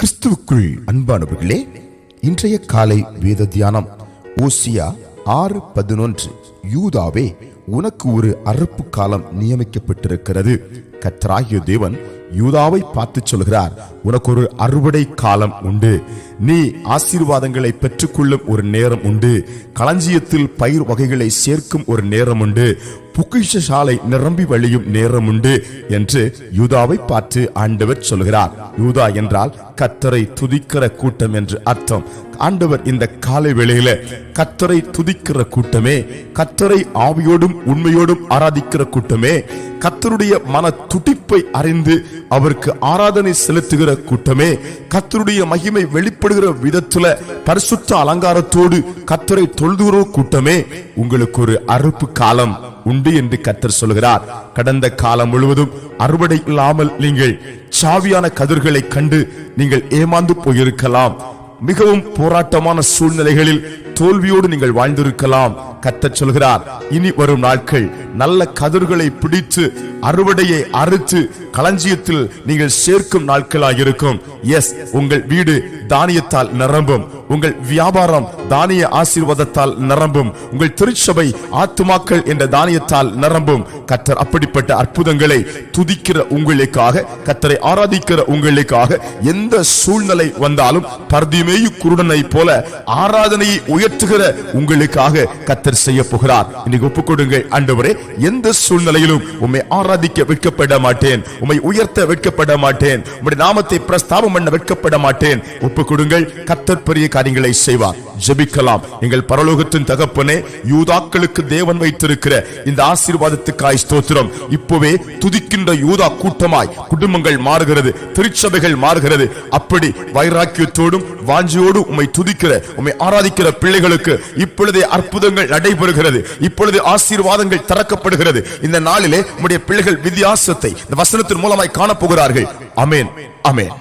கிறிஸ்துவுக்குள் அன்பானவர்களே இன்றைய காலை வேத தியானம் ஓசியா ஆறு பதினொன்று. யூதாவே உனக்கு ஒரு அறுப்பு காலம் நியமிக்கப்பட்டிருக்கிறது. கர்த்தராகிய தேவன் யூதாவை பார்த்து சொல்கிறார் உனக்கு ஒரு அறுவடை காலம் உண்டு. நீ ஆசீர்வாதங்களை பெற்றுக்கொள்ளும் ஒரு நேரம் உண்டு. களஞ்சியத்தில் பயிர் வகைகளை சேர்க்கும் ஒரு நேரம் உண்டு. பொக்கிஷசாலை நிரம்பி வழியும் நேரம் உண்டு என்று யூதாவை பார்த்து ஆண்டவர் சொல்கிறார். யூதா என்றால் கத்தரை துதிக்கிற கூட்டம் என்று அர்த்தம். ஆண்டவர் இந்த காலை வேளையில கத்தரை துதிக்கிற கூட்டமே கத்தரை ஆவியோடும் உண்மையோடும் ஆராதிக்கிற கூட்டமே கத்தருடைய மன துடிப்பை அறிந்து அவருக்கு ஆராதனை செலுத்துகிற கூட்டமே கத்தருடைய மகிமை வெளிப்படுகிற விதத்துல பரிசுத்த அலங்காரத்தோடு கத்தரை தொழுதுகிற கூட்டமே உங்களுக்கு ஒரு அறுப்பு காலம். உண்டு என்று கத்தர் சொல்கிறார் கடந்த காலம் முழுவதும் அறுவடை இல்லாமல் நீங்கள் சாவியான கதிர்களை கண்டு நீங்கள் ஏமாந்து போயிருக்கலாம். மிகவும் போராட்டமான சூழ்நிலைகளில் தோல்வியோடு நீங்கள் வாழ்ந்திருக்கலாம். கத்த சொல்கிறார் இனி வரும் நாட்கள் நல்ல கதிர்களை பிடித்து அறுவடையை அறுத்து களஞ்சியத்தில் நீங்கள் சேர்க்கும் நாட்களாக இருக்கும் எஸ் உங்கள் வீடு தானியத்தால் நிரம்பும். உங்கள் வியாபாரம் தானிய ஆசீர்வாதத்தால் நிரம்பும். உங்கள் திருச்சபை ஆத்துமாக்கள் என்ற தானியத்தால் நிரம்பும். கத்தர் அப்படிப்பட்ட அற்புதங்களை துதிக்கிற உங்களுக்காக கத்தரை ஆராதிக்கிற உங்களுக்காக எந்த சூழ்நிலை வந்தாலும் பர்திமேயு குருடனை போல ஆராதனையை உயர்த்துகிற உங்களுக்காக கத்தர் செய்ய போகிறார். இன்னைக்கு ஒப்புக்கொடுங்கள் ஆண்டவரே எந்த சூழ்நிலையிலும் உம்மை ஆராதிக்க வைக்கப்பட மாட்டேன். உம்மை உயர்த்த வைக்கப்பட மாட்டேன். உங்களுடைய நாமத்தை பிரஸ்தாபம் பண்ண வைக்கப்பட மாட்டேன். ஒப்புக்கொடுங்கள் கத்தர் பெரிய காரியங்களை செய்வார். ஜெபிக்கலாம். எங்கள் பரலோகத்தின் தகப்பனே யூதாக்களுக்கு தேவன் வைத்திருக்கிற இந்த ஆசீர்வாதத்துக்காய் ஸ்தோத்திரம். இப்பவே துதிக்கின்ற யூதா கூட்டமாய் குடும்பங்கள் மாறுகிறது திருச்சபைகள் மாறுகிறது. அப்படி வைராக்கியத்தோடும் வாஞ்சியோடும் உம்மை துதிக்கிற உம்மை ஆராதிக்கிற பிள்ளைகளுக்கு இப்பொழுதே அற்புதங்கள் நடைபெறுகிறது. இப்பொழுது ஆசீர்வாதங்கள் திறக்கப்படுகிறது. இந்த நாளிலே உம்முடைய பிள்ளைகள் வித்தியாசத்தை இந்த வசனத்தின் மூலமாய் காணப்போகிறார்கள். அமேன் அமேன்